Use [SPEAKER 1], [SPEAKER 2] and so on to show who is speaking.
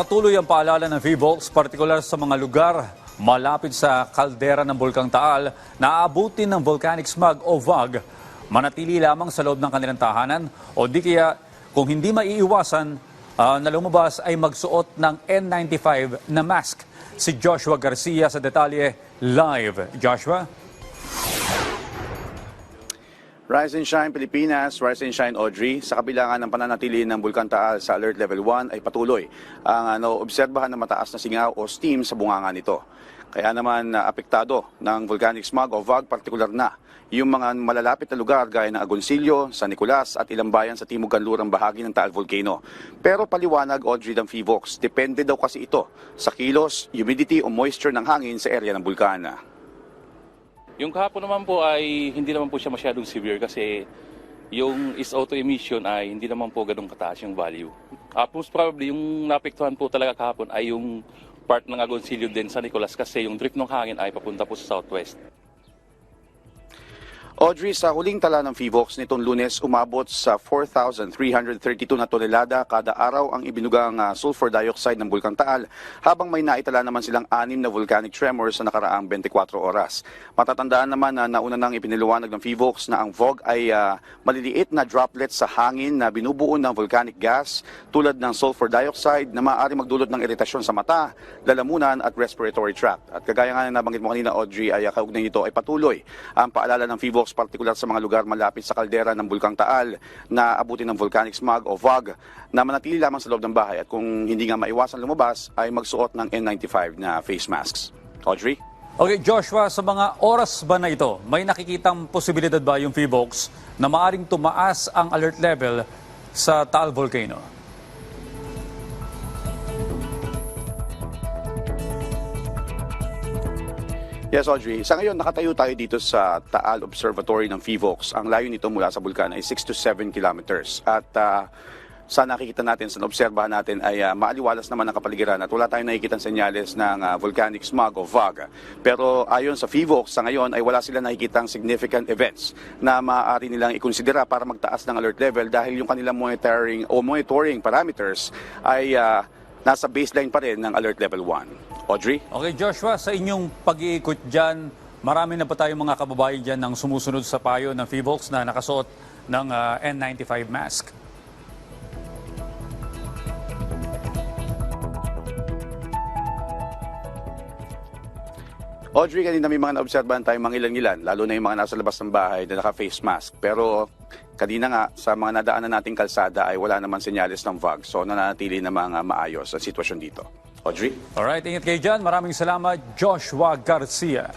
[SPEAKER 1] patuloy ang paalala ng VVOLS, partikular sa mga lugar malapit sa kaldera ng Bulkang Taal na aabutin ng volcanic smog o VOG, manatili lamang sa loob ng kanilang tahanan o di kaya kung hindi maiiwasan ah, na lumabas ay magsuot ng N95 na mask. Si Joshua Garcia sa detalye live. Joshua?
[SPEAKER 2] Rise and Shine Pilipinas, Rise and Shine Audrey. Sa kabila nga ng pananatili ng Bulkan Taal sa Alert Level 1 ay patuloy ang ano, obserbahan ng mataas na singaw o steam sa bunganga nito. Kaya naman na apektado ng volcanic smog o VOG partikular na yung mga malalapit na lugar gaya ng Agoncillo, San Nicolas at ilang bayan sa timog kanlurang bahagi ng Taal Volcano. Pero paliwanag Audrey ng FIVOX, depende daw kasi ito sa kilos, humidity o moisture ng hangin sa area ng bulkana.
[SPEAKER 3] Yung kahapon naman po ay hindi naman po siya masyadong severe kasi yung is auto emission ay hindi naman po ganun kataas yung value. Uh, most probably yung naapektuhan po talaga kahapon ay yung part ng Agoncillo din sa Nicolas kasi yung drift ng hangin ay papunta po sa southwest.
[SPEAKER 2] Audrey, sa huling tala ng FIVOX nitong lunes, umabot sa 4,332 na tonelada kada araw ang ibinugang ah, sulfur dioxide ng Bulkang Taal, habang may naitala naman silang anim na volcanic tremors sa nakaraang 24 oras. Matatandaan naman na nauna nang ipiniliwanag ng FIVOX na ang VOG ay ah, maliliit na droplets sa hangin na binubuo ng volcanic gas tulad ng sulfur dioxide na maaari magdulot ng iritasyon sa mata, lalamunan at respiratory tract. At kagaya nga na nabanggit mo kanina, Audrey, ay ah, kaugnay nito ay patuloy ang paalala ng FIVOX partikular sa mga lugar malapit sa kaldera ng Bulkang Taal na abutin ng volcanic smog o VOG na manatili lamang sa loob ng bahay at kung hindi nga maiwasan lumabas ay magsuot ng N95 na face masks. Audrey?
[SPEAKER 1] Okay, Joshua, sa mga oras ba na ito, may nakikitang posibilidad ba yung VVOX na maaring tumaas ang alert level sa Taal Volcano?
[SPEAKER 2] Yes, Audrey. Sa ngayon, nakatayo tayo dito sa Taal Observatory ng FIVOX. Ang layo nito mula sa bulkan ay 6 to 7 kilometers. At ah, sa nakikita natin, sa obserbahan natin ay ah, maaliwalas naman ang kapaligiran at wala tayong nakikita senyales ng ah, volcanic smog o VOG. Pero ayon sa FIVOX, sa ngayon ay wala sila nakikitang significant events na maaari nilang ikonsidera para magtaas ng alert level dahil yung kanilang monitoring o monitoring parameters ay ah, nasa baseline pa rin ng alert level 1. Audrey?
[SPEAKER 1] Okay, Joshua, sa inyong pag-iikot dyan, marami na pa tayong mga kababayan dyan ng sumusunod sa payo ng FIVOX na nakasuot ng ah, N95 mask.
[SPEAKER 2] Audrey, kanina may mga naobserbahan tayong mga ilan-ilan, lalo na yung mga nasa labas ng bahay na naka-face mask. Pero kanina nga, sa mga nadaanan nating kalsada ay wala naman senyales ng VOG. So nananatili na mga maayos ang sitwasyon dito. Audrey?
[SPEAKER 1] Alright, ingat kayo dyan. Maraming salamat, Joshua Garcia.